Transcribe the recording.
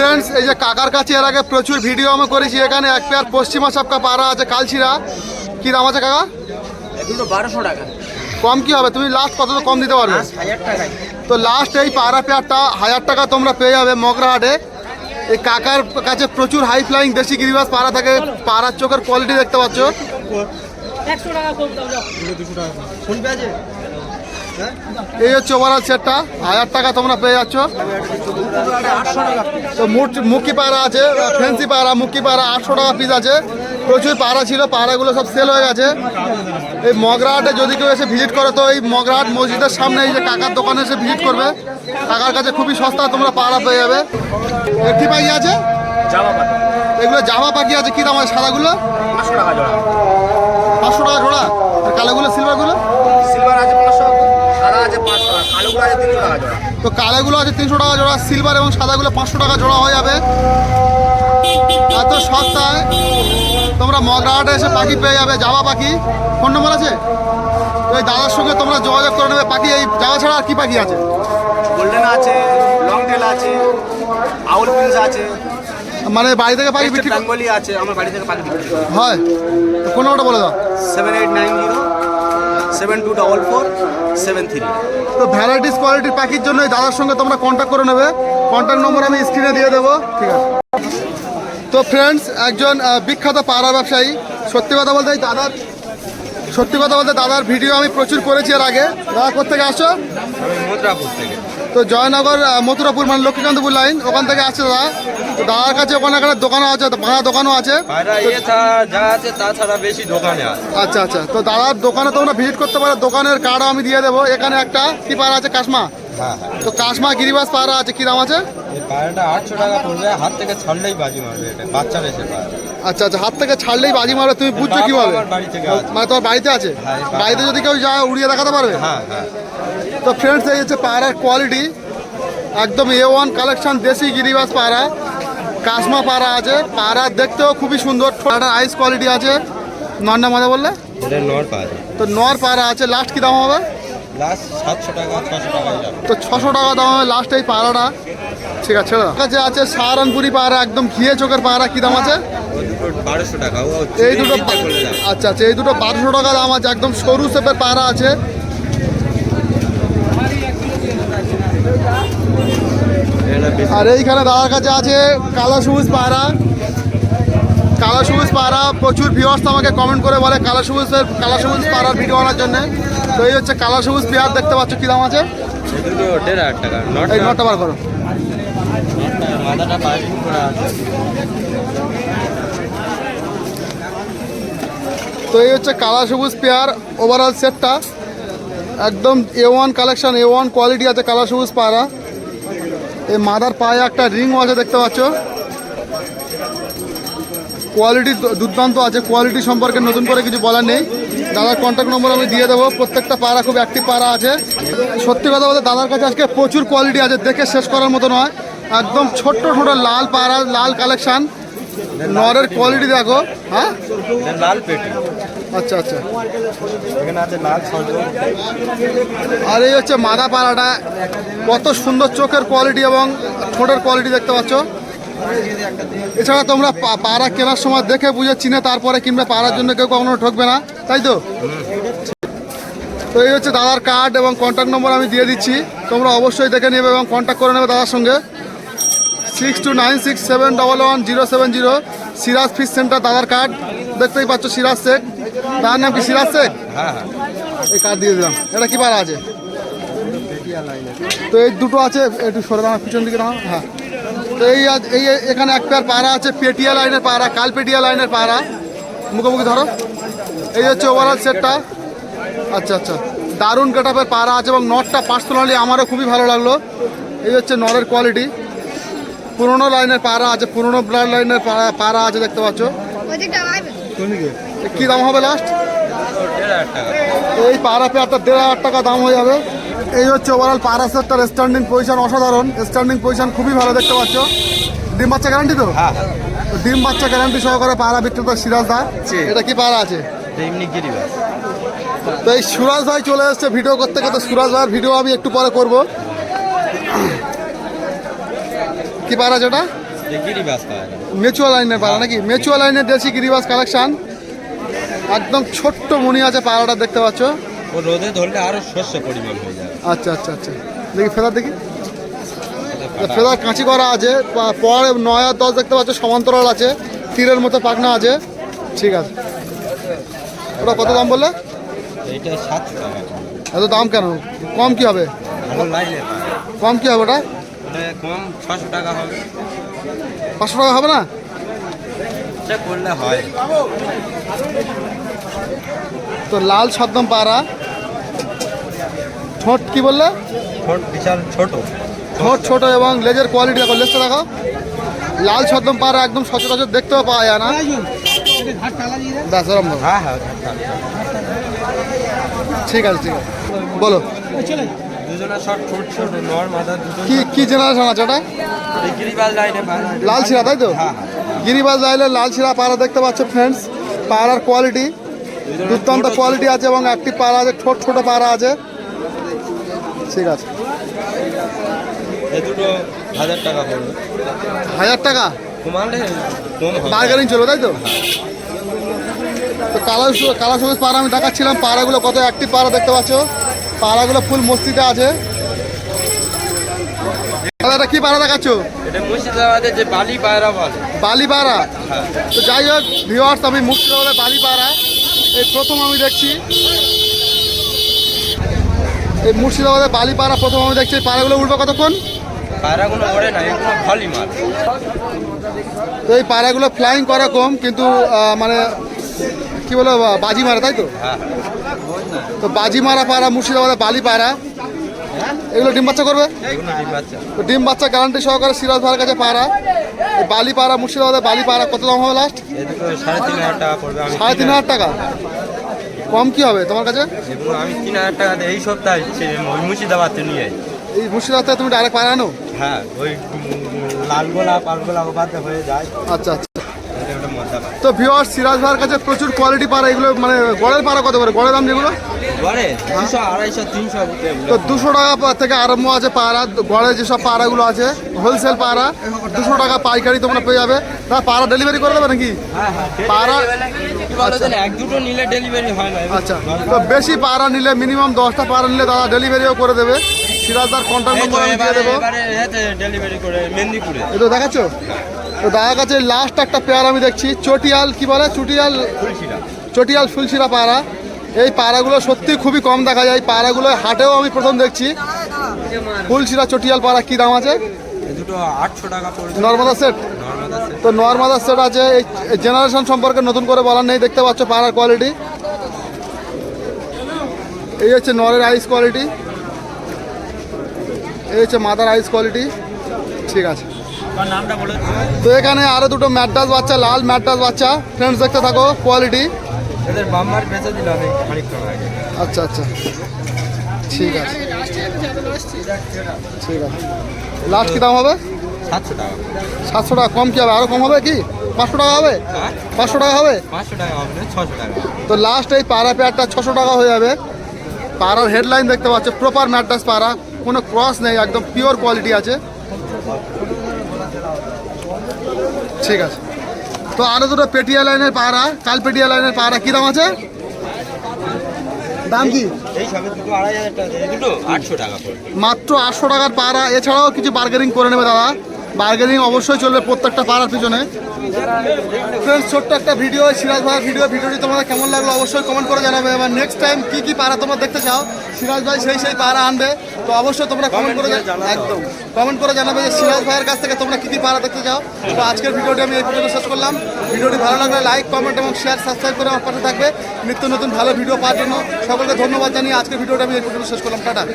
Friends এই যে কাকার কাছে এর আগে প্রচুর ভিডিও আমি করেছি এখানে এক পেয়ার পশ্চিমা সাপকা পাড়া আছে কালচিরা কি দাম আছে কাকা? দুটো বারোশো টাকা। কম কি হবে? তুমি লাস্ট কত কম দিতে পারবে? তো লাস্ট এই পাড়া পেয়ারটা হাজার টাকা তোমরা পেয়ে যাবে মগরাহাটে। এই কাকার কাছে প্রচুর হাই ফ্লাইং দেশি গিরিবাস পাড়া থাকে পাড়ার চোখের কোয়ালিটি দেখতে পাচ্ছ। ফোন পে আছে এই হচ্ছে ওভারঅল সেটটা হাজার টাকা তোমরা পেয়ে যাচ্ছ। তো মুখি পাড়া আছে ফ্যান্সি পাড়া মুখি পাড়া আটশো টাকা পিস আছে। প্রচুর পাড়া ছিল পাড়াগুলো সব সেল হয়ে গেছে। এই মগরাহাটে যদি কেউ এসে ভিজিট করে তো এই মগরাহাট মসজিদের সামনে এই যে কাকার দোকানে এসে ভিজিট করবে। কাকার কাছে খুবই সস্তা তোমরা পাড়া পেয়ে যাবে। এ কি পাখি আছে? এগুলো জামা পাখি আছে কি দাম আছে সাদাগুলো? পাঁচশো টাকা জোড়া। পাঁচশো টাকা জোড়া? আর কালোগুলো সিলভারগুলো সিলভার আছে পাঁচশো সাদা আছে পাঁচশো টাকা কালোগুলো আছে তিনশো টাকা জোড়া তো কালোগুলো আছে তিনশো টাকা জোড়া সিলভার এবং সাদাগুলো পাঁচশো টাকা জোড়া হয়ে যাবে। এত সস্তায় তোমরা মগরাহাটে এসে পাখি পেয়ে যাবে জামা পাখি। ফোন নম্বর আছে? তো এই দাদার সঙ্গে তোমরা যোগাযোগ করে নেবে পাখি এই জামা ছাড়া আর কি পাখি আছে? গোল্ডেন আছে লং টেল আছে আউল প্রিন্স আছে। মানে বাড়ি থেকে পাখি বিক্রি বেঙ্গলি আছে আমার বাড়ি থেকে পাখি বিক্রি হয়। কোন নম্বরটা বলে দাও। Seven eight nine zero seven two double four seven three তো ভ্যারাইটিস কোয়ালিটির পাখির জন্য দাদার সঙ্গে তোমরা কন্ট্যাক্ট করে নেবে। কন্ট্যাক্ট নম্বর আমি স্ক্রিনে দিয়ে দেবো। ঠিক আছে। তো ফ্রেন্ডস একজন বিখ্যাত পাড়া ব্যবসায়ী। সত্যি কথা বলতে দাদার সত্যি কথা বলতে দাদার ভিডিও আমি প্রচুর করেছি এর আগে। দাদা কোথেকে আসো আমি মুদ্রাপুর থেকে। তো জয়নগর মথুরাপুর মানে লক্ষ্মীকান্তপুর লাইন ওখান থেকে আসছে দাদা। তো দাদার কাছে ওখানে একটা দোকানও আছে ভাঙা দোকানও আছে। আচ্ছা আচ্ছা। তো দাদার দোকানে তোমরা ভিজিট করতে পারো। দোকানের কার্ডও আমি দিয়ে দেবো। এখানে একটা কি পাড়া আছে? কাশমা? হ্যাঁ হ্যাঁ। তো কাশমা গিরিবাস পাড়া আছে। কি দাম আছে? পায়রাটা আটশো টাকা পড়বে। হাত থেকে ছাড়লেই বাজি মারবে এটা। বাচ্চা বেশি পায়রা আচ্ছা আচ্ছা হাত থেকে ছাড়লেই বাজি মারবে তুমি বুঝছ কীভাবে। মানে তোমার বাড়িতে আছে? হ্যাঁ, বাড়িতে যদি কেউ যায় উড়িয়ে দেখাতে পারবে? হ্যাঁ হ্যাঁ। তো ফ্রেন্ডস এই হচ্ছে পায়রার কোয়ালিটি একদম এ ওয়ান কালেকশন দেশি গিরিবাস পায়রা। কাশমা পায়রা আছে। পায়রা দেখতেও খুবই সুন্দর। পায়রার আইস কোয়ালিটি আছে। নন্না মাদা বললে? নর তো নর পায়রা আছে। লাস্ট কি দাম হবে? তো ছশো টাকা দাম হবে লাস্ট এই পায়রাটা। ঠিক আছে। কাছে আছে সাহারানপুরি পায়রা একদম ঘিয়ে চোখের পায়রা। কি দাম আছে? বারোশো টাকা এই দুটো। আচ্ছা আচ্ছা এই দুটো বারোশো টাকা দাম আছে একদম সরু শেপের পায়রা আছে। আর এইখানে দাদার কাছে আছে কালো সবুজ পায়রা কালো সবুজ পায়রা প্রচুর ভিউয়ার্স আমাকে কমেন্ট করে বলে কালো সবুজের কালো সবুজ পায়রার ভিডিও বানার জন্য। তো এই হচ্ছে কালো সবুজ পেয়ার দেখতে পাচ্ছ কি দাম আছে? এই নটা বার করো নটটা মাথাটা পাইপিং করা আছে তো এই হচ্ছে কালা সবুজ পেয়ার ওভারঅল সেটটা একদম A one collection A one quality আছে কালা সবুজ পায়রা এই মাদার পায়ে একটা রিংও আছে, দেখতে পাচ্ছ? কোয়ালিটি দুর্দান্ত আছে কোয়ালিটি সম্পর্কে নতুন করে কিছু বলার নেই। দাদার কন্ট্যাক্ট নম্বর আমি দিয়ে দেবো, প্রত্যেকটা পাড়া খুব অ্যাক্টিভ পাড়া আছে। সত্যি কথা বলতে, দাদার কাছে আজকে প্রচুর কোয়ালিটি আছে, দেখে শেষ করার মতো নয়। একদম ছোট্ট, ছোট লাল পাড়া, লাল কালেকশান নরের কোয়ালিটি দেখো হ্যাঁ? লাল পেটি। আচ্ছা আচ্ছা। এখানে আছে লাল আর এই হচ্ছে মাদা পাড়াটা কত সুন্দর চোখের কোয়ালিটি এবং ঠোঁটের কোয়ালিটি দেখতে পাচ্ছ। এছাড়া তোমরা পাড়া কেনার সময় দেখে বুঝে চিনে তারপরে কিনবে। পাড়ার জন্য কেউ কখনো ঠকবে না তাই তো? তো এই হচ্ছে দাদার কার্ড এবং কন্ট্যাক্ট নম্বর আমি দিয়ে দিচ্ছি। তোমরা অবশ্যই দেখে নেবে এবং কন্ট্যাক্ট করে নেবে দাদার সঙ্গে। Six two nine six seven double one zero seven zero Siraj fish centre দাদার কার্ড দেখতেই পাচ্ছ সিরাজ শেখ তার নাম কি সিরাজ শেখ হ্যাঁ হ্যাঁ। এই কার্ড দিয়ে দিলাম। এটা কি পাড়া আছে? তো এই দুটো আছে একটু সরে দাঁড়া পিছন দিকে দাঁড়া হ্যাঁ। তো এই এই এখানে এক পেয়ার পাড়া আছে পেটিয়া লাইনের পাড়া কালপেটিয়া লাইনের পাড়া। মুখোমুখি ধরো। এই হচ্ছে ওভারঅল সেটটা আচ্ছা আচ্ছা। দারুণ গেটাপের পাড়া আছে এবং নটটা পার্সোনালি আমারও খুবই ভালো লাগল। এই হচ্ছে নরের কোয়ালিটি পুরোনো লাইনের পাড়া আছে পুরোনো ব্লাড লাইনের পাড়া পাড়া আছে দেখতে পাচ্ছ। কি দাম হবে লাস্ট এই পাড়া পেয়ারটা দেড় হাজার টাকা দাম হয়ে যাবে। এই হচ্ছে ওভারঅল পাড়া সেটটার স্ট্যান্ডিং পজিশন অসাধারণ। স্ট্যান্ডিং পজিশন খুবই ভালো দেখতে পাচ্ছ। ডিম বাচ্চা গ্যারান্টি তো? হ্যাঁ। ডিম বাচ্চা গ্যারান্টি সহকারে পাড়া বিক্রেতা সিরাজ দা। এটা কি পাড়া আছে? তো এই সুরাজ ভাই চলে এসছে ভিডিও করতে করতে। সুরাজ ভাইয়ের ভিডিও আমি একটু পরে করব। কি পাড়া যেটা যে গিরিবাস পায়রা মেচুয়া লাইনের পাড়া নাকি? মেচুয়া লাইনের দেশি গিরিবাস কালেকশন একদম ছোট্ট মনি আছে পাড়াটা দেখতে পাচ্ছ? ও রোদে ধরলে আরও শস্য পরিমাণ হয়ে যাবে আচ্ছা আচ্ছা আচ্ছা। দেখি ফেদার দেখি। ফেদার কাঁচি করা আছে। পর নয় আর দশ দেখতে পাচ্ছ সমান্তরাল আছে। তীরের মতো পাখনা আছে। ঠিক আছে। ওটা কত দাম বললে? এত দাম কেন? কম কি হবে? কম কি হবে ওটা? কম ছশো টাকা হবে। পাঁচশো টাকা হবে না? করলে হয়। তো লাল সদ্দম পাড়া। ঠোঁট কি বললে? ছোট বিশাল ছোট। ঠোঁট ছোট এবং লেজের কোয়ালিটি দেখো লেজটা দেখো। লাল সদ্দম পাড়া একদম সচরাচর দেখতেও পাওয়া যায় না। ব্যাস ওরম হ্যাঁ হ্যাঁ ঠিক আছে ঠিক আছে। বলো। ছোট ছোট নর দুজন কি কি জেনারেশন আছে ওটা? গিরিবাল লাইনে লাল শিরা তাই তো? হ্যাঁ হ্যাঁ গিরিবাজ লাইলে লাল শিরা পাড়া দেখতে পাচ্ছ ফ্রেন্ডস পাড়ার কোয়ালিটি দুর্দান্ত কোয়ালিটি আছে এবং একটি পাড়া আছে ছোট ছোট পাড়া আছে। ঠিক আছে। দুটো হাজার টাকা পড়বে হাজার টাকা? বার্গেনিং চলবে তাই তো? তো কালার কালার সবুজ পাড়া আমি দেখাচ্ছিলাম পাড়াগুলো কত অ্যাক্টিভ পাড়া দেখতে পাচ্ছ? পাড়াগুলো ফুল মস্তিতে আছে। দাদা কি পাড়া দেখাচ্ছ? যে বালি পায়রা বলে। বালি পাড়া? হ্যাঁ। তো যাই হোক ভিওয়ার্স আমি মুর্শিদাবাদের বালি পাড়া। এই প্রথম আমি দেখছি। এই মুর্শিদাবাদের বালি পাড়া প্রথম আমি দেখছি। পাড়াগুলো উঠবে কতক্ষণ? পায়রাগুলো ওড়ে না এগুলো ভলি মাল। তো এই পাড়াগুলো ফ্লাইং করা কম কিন্তু মানে কি বলো বা- বাজি মারা তাই তো? হ্যাঁ। তো বাজি মারা পাড়া মুর্শিদাবাদের বালি পাড়া। এগুলো ডিম বাচ্চা করবে? ডিম বাচ্চা তো ডিম বাচ্চা গ্যারান্টি সহকারে সিরাজ ভাইয়ের কাছে পাড়া। এই বালি পাড়া মুর্শিদাবাদের বালি পাড়া কত দাম হবে লাস্ট সাড়ে তিন হাজার টাকা। কম কি হবে তোমার কাছে? আমি তিন হাজার টাকা এই সপ্তাহে মুর্শিদাবাদ নিয়ে এই মুর্শিদাবাদ তুমি ডাইরেক্ট পাড়া আনো? হ্যাঁ ওই উম, লালগোলা পালগোলা ওবাদে হয়ে যায়। আচ্ছা আচ্ছা। তো ভিওয়ার সিরাজ ভাইয়ের কাছে প্রচুর কোয়ালিটি পাড়া এগুলো মানে গড়ের পাড়া কত করে? গড়ের দাম যেগুলো? তো দুশো টাকা থেকে আরম্ভ আছে পাড়া গড়ে যেসব পাড়াগুলো আছে হোলসেল পাড়া দুশো টাকা পাইকারি তোমরা পেয়ে যাবে। তা পাড়া ডেলিভারি করে দেবে নাকি? হ্যাঁ হ্যাঁ পাড়া না। আচ্ছা তো বেশি পাড়া নিলে মিনিমাম দশটা পাড়া নিলে দাদা ডেলিভারিও করে দেবে। সিরাজদার কন্ট্যাক্ট নম্বর আমি দিয়ে দেবো। ডেলিভারি করে মেদিনীপুরে। এটা দেখাচ্ছ? তো দাদার কাছে লাস্ট একটা পেয়ার আমি দেখছি চটিয়াল কি বলে? চটিয়াল চটিয়াল ফুলশিরা পাড়া। এই পাড়াগুলো সত্যি খুবই কম দেখা যায়। এই পাড়াগুলো হাটেও আমি প্রথম দেখছি। ফুলশিরা চটিয়াল পাড়া কি দাম আছে? নর্মাদা সেট তো নর্মাদা সেট আছে। এই জেনারেশন সম্পর্কে নতুন করে বলার নেই দেখতে পাচ্ছ পাড়ার কোয়ালিটি এই হচ্ছে নরের আইস কোয়ালিটি এই হচ্ছে মাদার আইস কোয়ালিটি ঠিক আছে। তো এখানে আরও দুটো ম্যাডাস বাচ্চা লাল ম্যাডাস বাচ্চা। ফ্রেন্ডস দেখতে থাকো কোয়ালিটি এদের বাম্মার বেঁচে দিলাম এই খানিকক্ষণ আগে। আচ্ছা আচ্ছা। ঠিক আছে। ঠিক আছে। লাস্ট কি দাম হবে? সাতশো টাকা। সাতশো টাকা। কম কি হবে? আরও কম হবে কি? পাঁচশো টাকা হবে? হ্যাঁ। পাঁচশো টাকা হবে? পাঁচশো টাকা হবে ছশো টাকা তো লাস্ট এই পাড়া পেয়ারটা ছশো টাকা হয়ে যাবে। পাড়ার হেডলাইন দেখতে পাচ্ছ। প্রপার ম্যাড্রাস পাড়া। কোনো ক্রস নেই একদম পিওর কোয়ালিটি আছে। ঠিক আছে। তো আরও দুটো পেটিয়া লাইনের পাড়া কাল পেটিয়া লাইনের পাড়া কি দাম আছে? দাম কি? মাত্র আটশো টাকার পাড়া। এছাড়াও কিছু বার্গেনিং করে নেবে দাদা। বার্গেনিং অবশ্যই চলবে প্রত্যেকটা পাড়ার পিছনে। ফ্রেন্ডস ছোট্ট একটা ভিডিও সিরাজ ভাইয়ের ভিডিও ভিডিওটি তোমাদের কেমন লাগল অবশ্যই কমেন্ট করে জানাবে। এবার নেক্সট টাইম কি কি পাড়া তোমরা দেখতে চাও সিরাজ ভাই সেই সেই পাড়া আনবে। তো অবশ্যই তোমরা কমেন্ট করে একদম। কমেন্ট করে জানাবে যে সিরাজ ভাইয়ের কাছ থেকে তোমরা কী কী পাড়া দেখতে চাও। তো আজকের ভিডিওটি আমি এই পর্যন্ত শেষ করলাম। ভিডিওটি ভালো লাগলে লাইক কমেন্ট এবং শেয়ার সাবস্ক্রাইব করে আমার পাশে থাকবে। নিত্য নতুন ভালো ভিডিও পাওয়ার জন্য সকলকে ধন্যবাদ জানিয়ে আজকের ভিডিওটা আমি এই পর্যন্ত শেষ করলাম। টাটা।